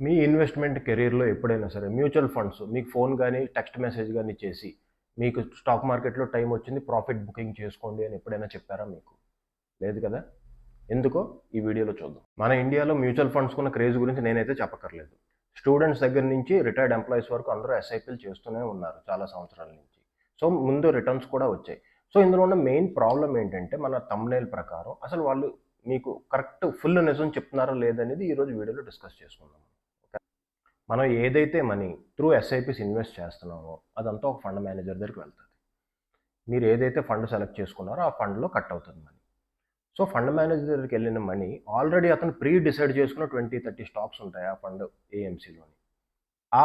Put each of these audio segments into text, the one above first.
మీ investment కెరీర్లో ఎప్పుడైనా సరే మ్యూచువల్ ఫండ్స్ మీకు ఫోన్ కానీ టెక్స్ట్ మెసేజ్ కానీ చేసి మీకు స్టాక్ మార్కెట్లో టైం వచ్చింది ప్రాఫిట్ బుకింగ్ చేసుకోండి అని ఎప్పుడైనా చెప్పారా మీకు? లేదు కదా? ఎందుకో? ఈ వీడియోలో చూద్దాం. మన ఇండియాలో మ్యూచువల్ ఫండ్స్ కున్న క్రేజ్ గురించి నేనైతే చెప్పక్కర్లేదు. స్టూడెంట్స్ దగ్గర నుంచి రిటైర్డ్ ఎంప్లాయీస్ వరకు అందరూ ఎస్ఐపీలు చేస్తూనే ఉన్నారు చాలా సంవత్సరాల నుంచి. సో ముందు రిటర్న్స్ కూడా వచ్చాయి. సో ఇందులో ఉన్న మెయిన్ ప్రాబ్లం ఏంటంటే మన తమ్నేల్ ప్రకారం అసలు వాళ్ళు మీకు కరెక్ట్ ఫుల్ నిజం చెప్తున్నారా లేదనేది ఈరోజు వీడియోలో డిస్కస్ చేసుకుందాం. మనం ఏదైతే మనీ త్రూ ఎస్ఐపిస్ ఇన్వెస్ట్ చేస్తున్నామో అదంతా ఒక ఫండ్ మేనేజర్ దగ్గరికి వెళ్తుంది. మీరు ఏదైతే ఫండ్ సెలెక్ట్ చేసుకున్నారో ఆ ఫండ్లో కట్ అవుతుంది మనీ. సో ఫండ్ మేనేజర్ దగ్గరికి వెళ్ళిన మనీ ఆల్రెడీ అతను ప్రీ డిసైడ్ చేసుకున్న ట్వంటీ థర్టీ స్టాక్స్ ఉంటాయి ఆ ఫండ్ ఏఎంసీలోని ఆ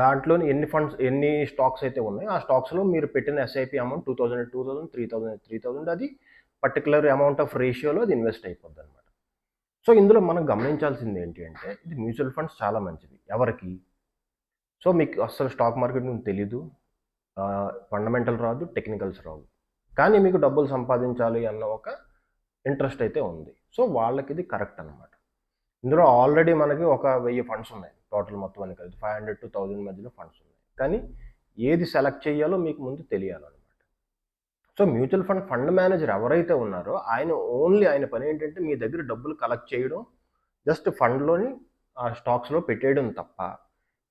దాంట్లోని ఎన్ని ఫండ్స్ ఎన్ని స్టాక్స్ అయితే ఉన్నాయో ఆ స్టాక్స్లో మీరు పెట్టిన SIP amount two thousand two thousand three thousand three thousand అది పర్టికులర్ అమౌంట్ ఆఫ్ రేషియోలో అది ఇన్వెస్ట్ అయిపోద్ది అనమాట సో ఇందులో మనం గమనించాల్సింది ఏంటి అంటే ఇది మ్యూచువల్ ఫండ్స్ చాలా మంచిది. ఎవరికి? సో మీకు అస్సలు స్టాక్ మార్కెట్ మీకు తెలీదు. ఫండమెంటల్ రాదు టెక్నికల్స్ రావు. కానీ మీకు డబ్బులు సంపాదించాలి అన్న ఒక ఇంట్రెస్ట్ అయితే ఉంది. సో వాళ్ళకి ఇది కరెక్ట్ అనమాట ఇందులో ఆల్రెడీ మనకి ఒక వెయ్యి ఫండ్స్ ఉన్నాయి. టోటల్ మొత్తం అని కలిసి ఫైవ్ హండ్రెడ్ టు థౌజండ్ మధ్యలో ఫండ్స్ ఉన్నాయి. కానీ ఏది సెలెక్ట్ చేయాలో మీకు ముందు తెలియాలన్నమాట. So mutual fund fund manager ఎవరైతే ఉన్నారో ఆయన ఓన్లీ ఆయన పని ఏంటంటే మీ దగ్గర డబ్బులు కలెక్ట్ చేయడం జస్ట్ ఫండ్లోని ఆ స్టాక్స్లో పెట్టేయడం తప్ప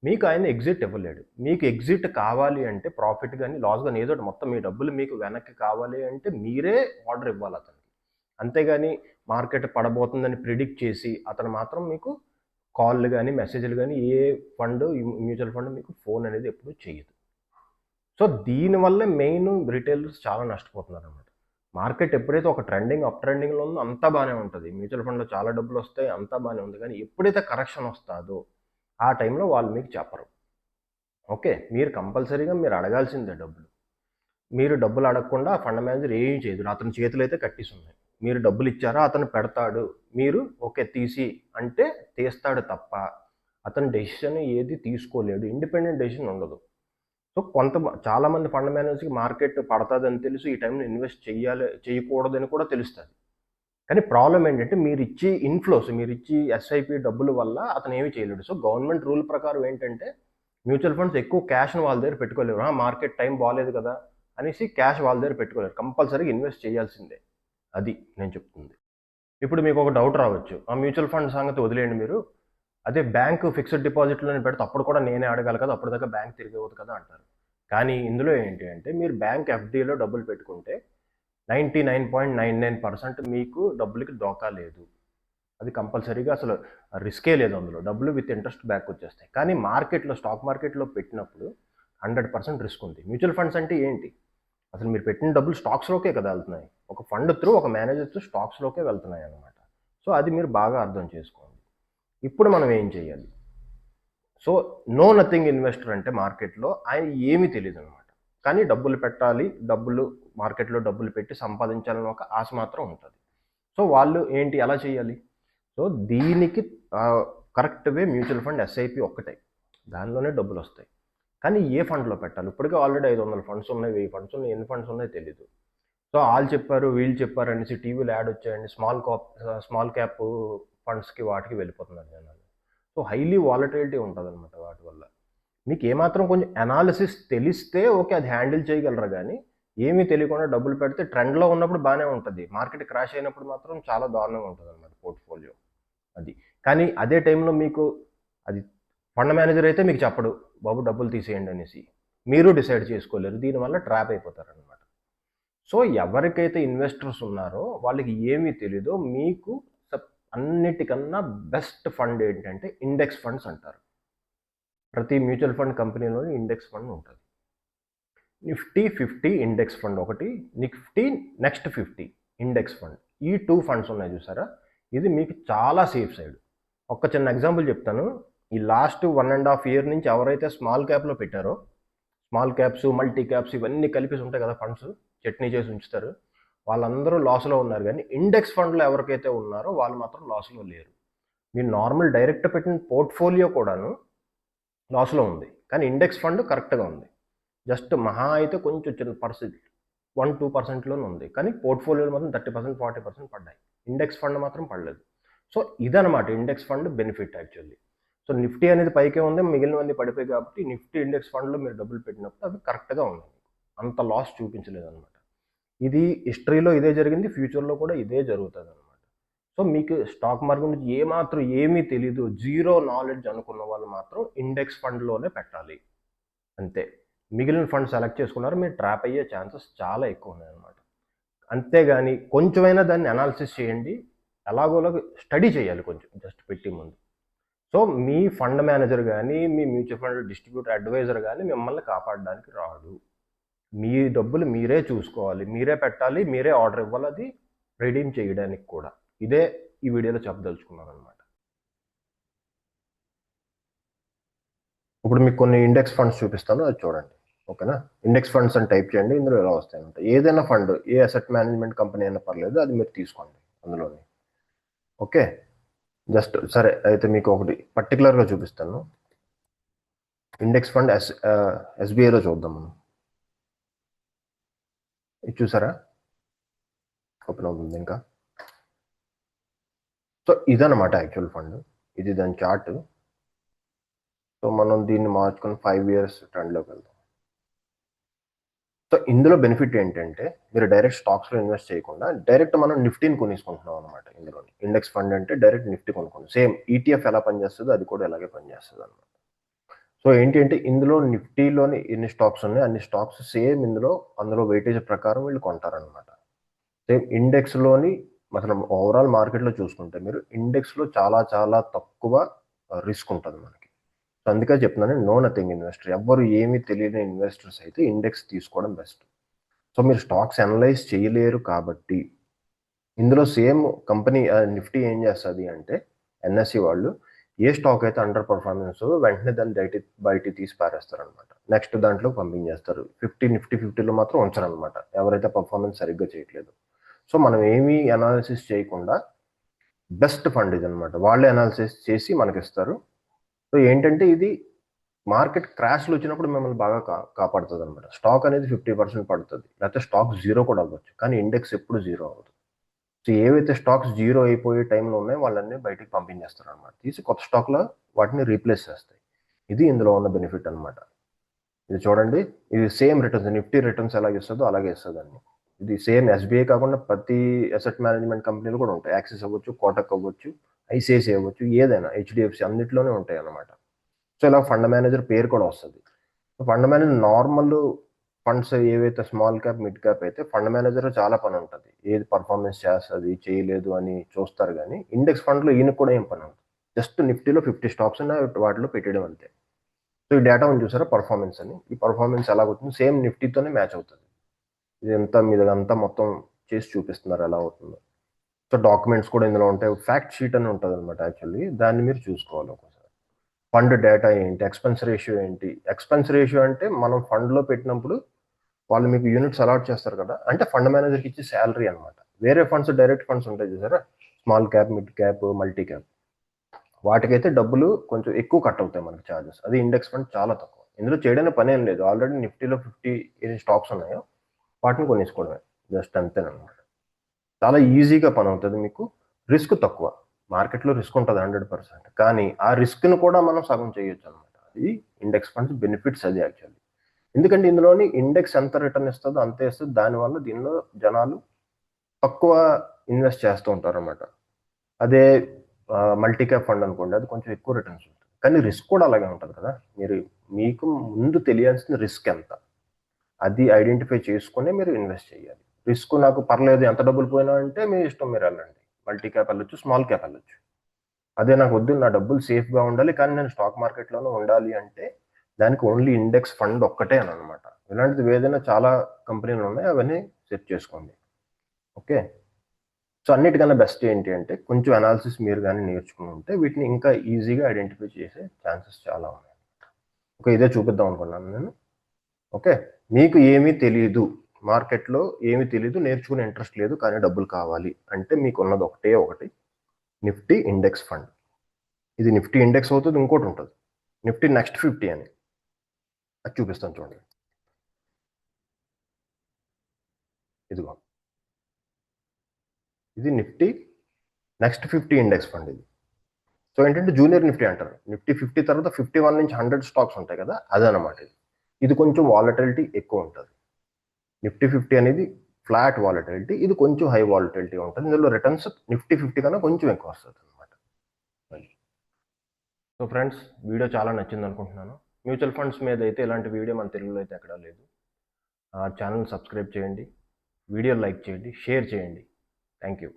మీకు ఆయన ఎగ్జిట్ ఇవ్వలేడు. మీకు ఎగ్జిట్ కావాలి అంటే ప్రాఫిట్ కానీ లాస్ కానీ ఏదో మొత్తం మీ డబ్బులు మీకు వెనక్కి కావాలి అంటే మీరే ఆర్డర్ ఇవ్వాలి అతనికి. అంతేగాని మార్కెట్ పడబోతుందని ప్రిడిక్ట్ చేసి అతను మాత్రం మీకు కాళ్ళు కానీ మెసేజ్లు కానీ ఏ ఫండ్ మ్యూచువల్ ఫండ్ మీకు ఫోన్ అనేది ఎప్పుడూ చేయదు. సో దీనివల్ల మెయిన్ రిటైలర్స్ చాలా నష్టపోతున్నారు అనమాట మార్కెట్ ఎప్పుడైతే ఒక ట్రెండింగ్ అప్ ట్రెండింగ్లో ఉందో అంతా బాగానే ఉంటుంది. మ్యూచువల్ ఫండ్లో చాలా డబ్బులు వస్తాయి అంతా బాగానే ఉంది. కానీ ఎప్పుడైతే కరెక్షన్ వస్తుందో ఆ టైంలో వాళ్ళు మీకు చెప్పరు. ఓకే మీరు కంపల్సరీగా మీరు అడగాల్సిందే డబ్బులు. మీరు డబ్బులు అడగకుండా ఫండ్ మేనేజర్ ఏం చేయదు. అతని చేతులు అయితే కట్టేసి ఉన్నాయి మీరు డబ్బులు ఇచ్చారా? అతను పెడతాడు. మీరు ఓకే తీసి అంటే తీస్తాడు తప్ప అతని డెసిషన్ ఏది తీసుకోలేడు. ఇండిపెండెంట్ డెసిషన్ ఉండదు. సో కొంత చాలామంది ఫండ్ మేనేజర్కి మార్కెట్ పడుతుందని తెలుసు ఈ టైంలో ఇన్వెస్ట్ చేయాలి చేయకూడదని కూడా తెలుస్తుంది. కానీ ప్రాబ్లం ఏంటంటే మీరు ఇచ్చి ఇన్ఫ్లోస్ మీరు ఇచ్చి ఎస్ఐపి డబ్బుల వల్ల అతను ఏమీ చేయలేడు. సో గవర్నమెంట్ రూల్ ప్రకారం ఏంటంటే మ్యూచువల్ ఫండ్స్ ఎక్కువ క్యాష్ను వాళ్ళ దగ్గర పెట్టుకోలేరు. మార్కెట్ టైం బాగాలేదు కదా అనేసి క్యాష్ వాళ్ళ దగ్గర పెట్టుకోలేరు. కంపల్సరీగా ఇన్వెస్ట్ చేయాల్సిందే. అది నేను చెప్తుంది. ఇప్పుడు మీకు ఒక డౌట్ రావచ్చు. ఆ మ్యూచువల్ ఫండ్ సంగతి వదిలేయండి మీరు. అదే బ్యాంకు ఫిక్స్డ్ డిపాజిట్లోనే పెడితే అప్పుడు కూడా నేనే అడగాలి కదా అప్పుడు దాకా బ్యాంక్ తిరిగి కదా అంటారు. కానీ ఇందులో ఏంటి అంటే మీరు బ్యాంక్ ఎఫ్డీలో డబ్బులు పెట్టుకుంటే ninety nine point nine nine percent మీకు డబ్బులకి దోకా లేదు. అది కంపల్సరీగా అసలు రిస్కే లేదు అందులో. డబ్బులు విత్ ఇంట్రెస్ట్ బ్యాక్ వచ్చేస్తాయి. కానీ మార్కెట్లో స్టాక్ మార్కెట్లో పెట్టినప్పుడు హండ్రెడ్ పర్సెంట్ రిస్క్ ఉంది. మ్యూచువల్ ఫండ్స్ అంటే ఏంటి? అసలు మీరు పెట్టిన డబ్బులు స్టాక్స్లోకే కదా వెళ్తున్నాయి. ఒక ఫండ్ త్రూ ఒక మేనేజర్ త్రూ స్టాక్స్లోకే వెళ్తున్నాయి అనమాట సో అది మీరు బాగా అర్థం చేసుకోండి. ఇప్పుడు మనం ఏం చేయాలి సో నో నథింగ్ ఇన్వెస్టర్ అంటే మార్కెట్లో ఆయన ఏమీ తెలియదు అనమాట కానీ డబ్బులు పెట్టాలి డబ్బులు మార్కెట్లో డబ్బులు పెట్టి సంపాదించాలని ఒక ఆశ మాత్రం ఉంటుంది. సో వాళ్ళు ఏంటి ఎలా చేయాలి సో దీనికి correct way mutual fund SIP ఒక్కటే. దానిలోనే డబ్బులు వస్తాయి. కానీ ఏ ఫండ్లో పెట్టాలి? ఇప్పటికే ఆల్రెడీ ఐదు వందల ఫండ్స్ ఉన్నాయి వెయ్యి ఫండ్స్ ఉన్నాయి ఎన్ని ఫండ్స్ ఉన్నాయో తెలీదు. సో వాళ్ళు చెప్పారు వీళ్ళు చెప్పారు అనేసి టీవీలో యాడ్ వచ్చాయండి. స్మాల్ కాప్ స్మాల్ క్యాప్ ఫండ్స్కి వాటికి వెళ్ళిపోతున్నారు జనాలు. సో హైలీ వాలటిలిటీ ఉంటుంది అనమాట వాటి వల్ల. మీకు ఏమాత్రం కొంచెం అనాలిసిస్ తెలిస్తే ఓకే అది హ్యాండిల్ చేయగలరు కానీ ఏమీ తెలియకుండా డబ్బులు పెడితే ట్రెండ్లో ఉన్నప్పుడు బాగానే ఉంటుంది. మార్కెట్ క్రాష్ అయినప్పుడు మాత్రం చాలా దారుణంగా ఉంటుంది అనమాట పోర్ట్ఫోలియో అది. కానీ అదే టైంలో మీకు అది ఫండ్ మేనేజర్ అయితే మీకు చెప్పడు బాబు డబ్బులు తీసేయండి అనేసి. మీరు డిసైడ్ చేసుకోలేరు దీనివల్ల ట్రాప్ అయిపోతారనమాట సో ఎవరికైతే ఇన్వెస్టర్స్ ఉన్నారో వాళ్ళకి ఏమీ తెలీదో మీకు అన్నిటికన్నా బెస్ట్ ఫండ్ ఏంటంటే ఇండెక్స్ ఫండ్స్ అంటారు. ప్రతి మ్యూచువల్ ఫండ్ కంపెనీలోని ఇండెక్స్ ఫండ్ ఉంటుంది. నిఫ్టీ ఫిఫ్టీ ఇండెక్స్ ఫండ్ ఒకటి Nifty next fifty index fund. ఈ టూ ఫండ్స్ ఉన్నాయి చూసారా? ఇది మీకు చాలా సేఫ్ సైడ్. ఒక చిన్న ఎగ్జాంపుల్ చెప్తాను. ఈ last one and half year నుంచి ఎవరైతే స్మాల్ క్యాప్లో పెట్టారో స్మాల్ క్యాప్స్ మల్టీ క్యాప్స్ ఇవన్నీ కలిపి ఉంటాయి కదా ఫండ్స్ చట్నీ చేసి ఉంచుతారు. వాళ్ళందరూ లాస్లో ఉన్నారు. కానీ ఇండెక్స్ ఫండ్లో ఎవరికైతే ఉన్నారో వాళ్ళు మాత్రం లాస్లో లేరు. మీరు నార్మల్ డైరెక్ట్ పెట్టిన పోర్ట్ఫోలియో కూడాను లాస్లో ఉంది. కానీ ఇండెక్స్ ఫండ్ కరెక్ట్గా ఉంది. జస్ట్ మహా అయితే కొంచెం చిన్న పర్సెంట్ వన్ టూ పర్సెంట్లోనే ఉంది. కానీ పోర్ట్ఫోలియోలు మాత్రం థర్టీ పర్సెంట్ ఫార్టీ పర్సెంట్ పడ్డాయి. ఇండెక్స్ ఫండ్ మాత్రం పడలేదు. సో ఇదనమాట index fund benefit actually so Nifty అనేది పైకే ఉంది. మిగిలినవన్నీ పడిపోయి కాబట్టి నిఫ్టీ ఇండెక్స్ ఫండ్లో మీరు డబ్బులు పెట్టినప్పుడు అవి కరెక్ట్గా ఉన్నాయి అంత లాస్ చూపించలేదు అనమాట ఇది హిస్టరీలో ఇదే జరిగింది ఫ్యూచర్లో కూడా ఇదే జరుగుతుంది అనమాట సో మీకు స్టాక్ మార్కెట్ గురించి ఏమాత్రం ఏమీ తెలీదు జీరో నాలెడ్జ్ అనుకున్న వాళ్ళు మాత్రం ఇండెక్స్ ఫండ్లోనే పెట్టాలి. అంతే. మిగిలిన ఫండ్ సెలెక్ట్ చేసుకున్నారు మీరు ట్రాప్ అయ్యే ఛాన్సెస్ చాలా ఎక్కువ ఉన్నాయన్నమాట. అంతేగాని కొంచెమైనా దాన్ని అనాలిసిస్ చేయండి ఎలాగోలా స్టడీ చేయాలి కొంచెం జస్ట్ పెట్టి ముందు. సో మీ ఫండ్ మేనేజర్ కానీ మీ మ్యూచువల్ ఫండ్ డిస్ట్రిబ్యూటర్ అడ్వైజర్ కానీ మిమ్మల్ని కాపాడడానికి రాడు. మీ డబ్బులు మీరే చూసుకోవాలి మీరే పెట్టాలి మీరే ఆర్డర్ ఇవ్వాలి అది రెడీమ్ చేయడానికి కూడా. ఇదే ఈ వీడియోలో చెప్పదలుచుకున్నాను అనమాట ఇప్పుడు మీకు కొన్ని ఇండెక్స్ ఫండ్స్ చూపిస్తాను అది చూడండి. ఓకేనా? ఇండెక్స్ ఫండ్స్ అని టైప్ చేయండి ఇందులో ఎలా వస్తాయంటే ఏదైనా ఫండ్ ఏ అసెట్ మేనేజ్మెంట్ కంపెనీ అయినా పర్లేదు అది మీరు తీసుకోండి అందులోని. ఓకే? జస్ట్ సరే అయితే మీకు ఒకటి పర్టికులర్గా చూపిస్తాను. ఇండెక్స్ ఫండ్ ఎస్ ఎస్బీఐలో చూద్దాం మనం. ఇది చూసారా? ఓపెన్ అవుతుంది ఇంకా. సో ఇదన్నమాట యాక్చువల్ ఫండ్. ఇది దాని చార్ట్. సో మనం దీన్ని మార్చుకొని ఫైవ్ ఇయర్స్ ట్రెండ్లోకి వెళ్దాం. సో ఇందులో బెనిఫిట్ ఏంటంటే మీరు డైరెక్ట్ స్టాక్స్లో ఇన్వెస్ట్ చేయకుండా డైరెక్ట్ మనం నిఫ్టీని కొనేసుకుంటున్నాం అనమాట ఇందులో ఇండెక్స్ ఫండ్ అంటే డైరెక్ట్ నిఫ్టీ కొనుక్కోండి. సేమ్ ఈటీఎఫ్ ఎలా పనిచేస్తుందో అది కూడా అలాగే పనిచేస్తుంది అనమాట సో ఏంటి అంటే ఇందులో నిఫ్టీలోని ఎన్ని స్టాక్స్ ఉన్నాయి అన్ని స్టాక్స్ సేమ్ ఇందులో అందులో వెయిటేజ్ ప్రకారం వీళ్ళు కొంటారనమాట సేమ్ ఇండెక్స్లోని అసలు ఓవరాల్ మార్కెట్లో చూసుకుంటే మీరు ఇండెక్స్లో చాలా చాలా తక్కువ రిస్క్ ఉంటుంది మనకి. సో అందుకే చెప్తున్నాను నో నథింగ్ ఇన్వెస్టర్ ఎవ్వరు ఏమీ తెలియని ఇన్వెస్టర్స్ అయితే ఇండెక్స్ తీసుకోవడం బెస్ట్ సో మీరు స్టాక్స్ అనలైజ్ చేయలేరు కాబట్టి ఇందులో సేమ్ కంపెనీ నిఫ్టీ ఏం చేస్తుంది అంటే ఎన్ఎస్సి వాళ్ళు ఏ స్టాక్ అయితే అండర్ పర్ఫార్మెన్స్ వెంటనే దాన్ని బయట బయట తీసి పారేస్తారనమాట నెక్స్ట్ దాంట్లో పంపించేస్తారు. ఫిఫ్టీ నిఫ్టీ ఫిఫ్టీలో మాత్రం ఉంచరు అనమాట ఎవరైతే పర్ఫార్మెన్స్ సరిగ్గా చేయట్లేదు. సో మనం ఏమీ అనాలిసిస్ చేయకుండా బెస్ట్ ఫండ్ ఇది అనమాట వాళ్ళే అనాలిసిస్ చేసి మనకి ఇస్తారు. సో ఏంటంటే ఇది మార్కెట్ క్రాష్లు వచ్చినప్పుడు మిమ్మల్ని బాగా కా కాపాడుతుంది అనమాట స్టాక్ అనేది ఫిఫ్టీ పర్సెంట్ పడుతుంది. లేకపోతే స్టాక్ జీరో కూడా అవ్వచ్చు. కానీ ఇండెక్స్ ఎప్పుడు జీరో అవ్వదు. సో ఏవైతే స్టాక్స్ జీరో అయిపోయే టైంలో ఉన్నాయో వాళ్ళని బయటికి పంపించేస్తారు అనమాట తీసి కొత్త స్టాక్లో వాటిని రీప్లేస్ చేస్తాయి. ఇది ఇందులో ఉన్న బెనిఫిట్ అనమాట ఇది చూడండి ఇది సేమ్ రిటర్న్స్ నిఫ్టీ రిటర్న్స్ ఎలాగ ఇస్తుందో అలాగే ఇస్తుంది అండి ఇది సేమ్ ఎస్బీఐ కాకుండా ప్రతి అసెట్ మేనేజ్మెంట్ కంపెనీలు కూడా ఉంటాయి. యాక్సిస్ అవ్వచ్చు కోటక్ అవ్వచ్చు ఐసిఐసిఐ అవ్వచ్చు ఏదైనా హెచ్డిఎఫ్సి అన్నింటిలోనే ఉంటాయి అనమాట సో ఇలా ఫండ్ మేనేజర్ పేరు కూడా వస్తుంది. ఫండ్ మేనేజర్ నార్మల్ ఫండ్స్ ఏవైతే స్మాల్ క్యాప్ మిడ్ క్యాప్ అయితే ఫండ్ మేనేజర్ చాలా పని ఉంటుంది. ఏది పర్ఫార్మెన్స్ చేస్తుంది చేయలేదు అని చూస్తారు కానీ ఇండెక్స్ ఫండ్లో ఈయన కూడా ఏం పని ఉంటుంది జస్ట్ నిఫ్టీలో ఫిఫ్టీ స్టాక్స్ వాటిలో పెట్టడం అంతే. సో ఈ డేటా ఉంది చూసారా? పర్ఫార్మెన్స్ అని. ఈ పర్ఫార్మెన్స్ ఎలా అవుతుంది సేమ్ నిఫ్టీతోనే మ్యాచ్ అవుతుంది. ఇదంతా మీద అంతా మొత్తం చేసి చూపిస్తున్నారు ఎలా అవుతుందో. సో డాక్యుమెంట్స్ కూడా ఇందులో ఉంటాయి. ఫ్యాక్ట్ షీట్ అని ఉంటుంది అనమాట యాక్చువల్లీ. దాన్ని మీరు చూసుకోవాలి ఒకసారి. ఫండ్ డేటా ఏంటి? ఎక్స్పెన్స్ రేషియో ఏంటి? ఎక్స్పెన్స్ రేషియో అంటే మనం ఫండ్లో పెట్టినప్పుడు వాళ్ళు మీకు యూనిట్స్ అలాట్ చేస్తారు కదా అంటే ఫండ్ మేనేజర్కి ఇచ్చే శాలరీ అనమాట వేరే ఫండ్స్ డైరెక్ట్ ఫండ్స్ ఉంటాయి చూసారా? Small cap mid cap multi cap వాటికైతే డబ్బులు కొంచెం ఎక్కువ కట్ అవుతాయి మనకి ఛార్జెస్ అది ఇండెక్స్ ఫండ్ చాలా తక్కువ. ఇందులో చేయడానికి పని ఏం లేదు. ఆల్రెడీ నిఫ్టీలో ఫిఫ్టీ ఎన్ని స్టాక్స్ ఉన్నాయో వాటిని కొనేసుకోవడమే. జస్ట్ అంతేనమాట చాలా ఈజీగా పని అవుతుంది మీకు. రిస్క్ తక్కువ. మార్కెట్లో రిస్క్ ఉంటుంది హండ్రెడ్ పర్సెంట్ కానీ ఆ రిస్క్ను కూడా మనం సగం చేయొచ్చు అనమాట అది ఇండెక్స్ ఫండ్స్ బెనిఫిట్స్ అది యాక్చువల్లీ ఎందుకంటే ఇందులోని ఇండెక్స్ ఎంత రిటర్న్ ఇస్తుందో అంతే ఇస్తుంది. దానివల్ల దీనిలో జనాలు తక్కువ ఇన్వెస్ట్ చేస్తూ ఉంటారు అనమాట అదే మల్టీ క్యాప్ ఫండ్ అనుకోండి అది కొంచెం ఎక్కువ రిటర్న్స్ ఉంటుంది. కానీ రిస్క్ కూడా అలాగే ఉంటుంది కదా. మీరు మీకు ముందు తెలియాల్సిన రిస్క్ ఎంత? అది ఐడెంటిఫై చేసుకుని మీరు ఇన్వెస్ట్ చేయాలి. రిస్క్ నాకు పర్లేదు ఎంత డబ్బులు పోయినా అంటే మీ ఇష్టం మీరు వెళ్ళండి. మల్టీ క్యాప్ వెళ్ళొచ్చు స్మాల్ క్యాప్ వెళ్ళొచ్చు. అదే నాకు వద్దు నా డబ్బులు సేఫ్గా ఉండాలి కానీ నేను స్టాక్ మార్కెట్లోనే ఉండాలి అంటే దానికి ఓన్లీ ఇండెక్స్ ఫండ్ ఒక్కటే అని అనమాట ఇలాంటిది ఏదైనా చాలా కంపెనీలు ఉన్నాయి అవన్నీ సెట్ చేసుకోండి. ఓకే? సో అన్నిటికన్నా బెస్ట్ ఏంటి అంటే కొంచెం అనాలిసిస్ మీరు కానీ నేర్చుకుని ఉంటే వీటిని ఇంకా ఈజీగా ఐడెంటిఫై చేసే ఛాన్సెస్ చాలా ఉన్నాయి. ఓకే ఇదే చూపిద్దాం అనుకున్నాను నేను. ఓకే? మీకు ఏమీ తెలియదు మార్కెట్లో ఏమీ తెలియదు నేర్చుకునే ఇంట్రెస్ట్ లేదు కానీ డబ్బులు కావాలి అంటే మీకు ఉన్నది ఒకటే ఒకటి. నిఫ్టీ ఇండెక్స్ ఫండ్ ఇది నిఫ్టీ ఇండెక్స్ అవుతుంది ఇంకోటి ఉంటుంది. నిఫ్టీ నెక్స్ట్ ఫిఫ్టీ అని. అది చూపిస్తాను చూడండి. ఇదిగో. ఇది Nifty next fifty index fund ఇది. సో ఏంటంటే జూనియర్ నిఫ్టీ అంటారు. నిఫ్టీ ఫిఫ్టీ తర్వాత ఫిఫ్టీ వన్ నుంచి హండ్రెడ్ స్టాక్స్ ఉంటాయి కదా అదనమాట ఇది. ఇది కొంచెం వాలటిలిటీ ఎక్కువ ఉంటుంది. నిఫ్టీ ఫిఫ్టీ అనేది ఫ్లాట్ వాలటిలిటీ ఇది కొంచెం హై వాలటిలిటీ ఉంటుంది. ఇందులో రిటర్న్స్ నిఫ్టీ ఫిఫ్టీ కన్నా కొంచెం ఎక్కువ వస్తుంది అనమాట సో ఫ్రెండ్స్ వీడియో చాలా నచ్చింది అనుకుంటున్నాను మ్యూచువల్ ఫండ్స్ మీద అయితే ఇలాంటి వీడియో మన తెలుగులో అయితే ఎక్కడా లేదు. ఛానల్ సబ్స్క్రైబ్ చేయండి. వీడియో లైక్ చేయండి. షేర్ చేయండి. Thank you